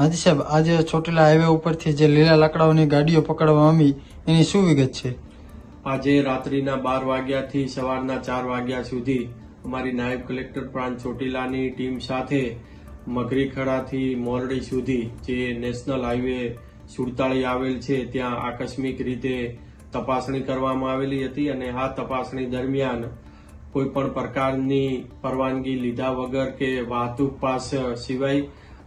હાજી સાહેબ, આજે ચોટીલા હાઈવે ઉપરથી જે લીલા લાકડાઓની ગાડીઓ પકડવામાં આવી, એની શું વિગત છે? આજે રાત્રિના બાર વાગ્યાથી સવારના ચાર વાગ્યા સુધી અમારી નાયબ કલેક્ટર પ્રાંત ચોટીલાની ટીમ સાથે મગરીખડાથી મોરડી સુધી જે નેશનલ હાઈવે સુડતાળી આવેલ છે, ત્યાં આકસ્મિક રીતે તપાસણી કરવામાં આવેલી હતી અને આ તપાસણી દરમિયાન કોઈ પણ પ્રકારની પરવાનગી લીધા વગર કે વાહતુક પાસ સિવાય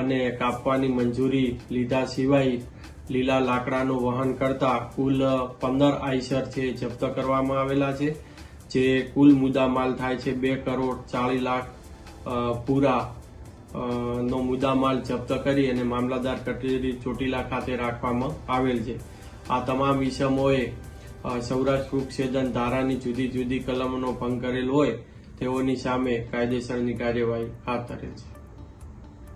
અને કાપવાની મંજૂરી લીધા સિવાય લીલા લાકડાનું વહન કરતા કુલ પંદર આઈસર છે જપ્ત કરવામાં આવેલા છે, જે કુલ મુદ્દામાલ થાય છે બે કરોડ ચાલીસ લાખ પૂરા નો મુદ્દામાલ જપ્ત કરી અને મામલતદાર કચેરી ચોટીલા ખાતે રાખવામાં આવેલ છે. આ તમામ વિષમોએ સૌરાષ્ટ્ર વૃક્ષછેદન ધારાની જુદી જુદી કલમોનો ભંગ કરેલ હોય, તેઓની સામે કાયદેસરની કાર્યવાહી હાથ ધરેલ છે.